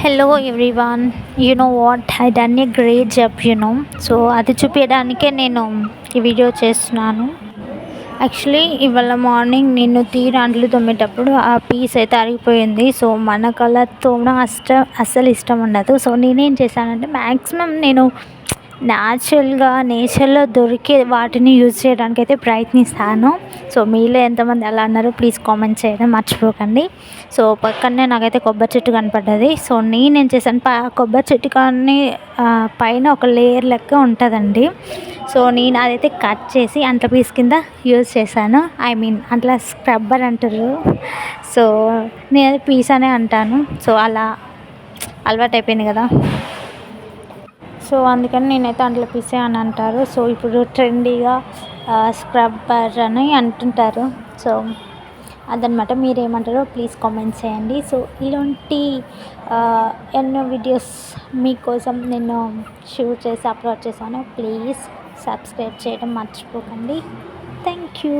Hello everyone you know what I done a great job you know so అది చూపించడానికే నేను ఈ video చేస్తున్నాను. యాక్చువల్లీ ఇవాళ మార్నింగ్ నేను తీర అంట్లు తోమేటప్పుడు ఆ పీస్ అయితే అరిగిపోయింది సో మన కలర్ తోమడం అస్సలు ఇష్టం ఉండదు. సో నేనేం చేశానంటే మ్యాక్సిమం నేను న్యాచురల్గా నేచర్లో దొరికే వాటిని యూజ్ చేయడానికి అయితే ప్రయత్నిస్తాను. సో మీలో ఎంతమంది అలా అన్నారో ప్లీజ్ కామెంట్ చేయడం మర్చిపోకండి. సో పక్కనే నాకైతే కొబ్బరి చెట్టు కనపడ్డది. సో నేనేం చేశాను ప కొబ్బరి చెట్టు కానీ పైన ఒక లేయర్ లెక్క ఉంటుందండి. సో నేను అదైతే కట్ చేసి అంట్ల పీస్ కింద యూజ్ చేశాను. ఐ మీన్ అట్లా స్క్రబ్బర్ అంటారు. సో నేను అది పీస్ అనే అంటాను. సో అలా అలవాటు అయిపోయింది కదా. సో అందుకని నేనైతే అంట్లో పీసే అని అంటారు. సో ఇప్పుడు ట్రెండీగా స్క్రబ్బర్ అని అంటుంటారు. సో అదనమాట. మీరేమంటారో ప్లీజ్ కామెంట్ చేయండి. సో ఇలాంటి ఎన్నో వీడియోస్ మీకోసం నేను షూట్ చేసి అప్లోడ్ చేశాను. ప్లీజ్ సబ్స్క్రైబ్ చేయడం మర్చిపోకండి. Thank you.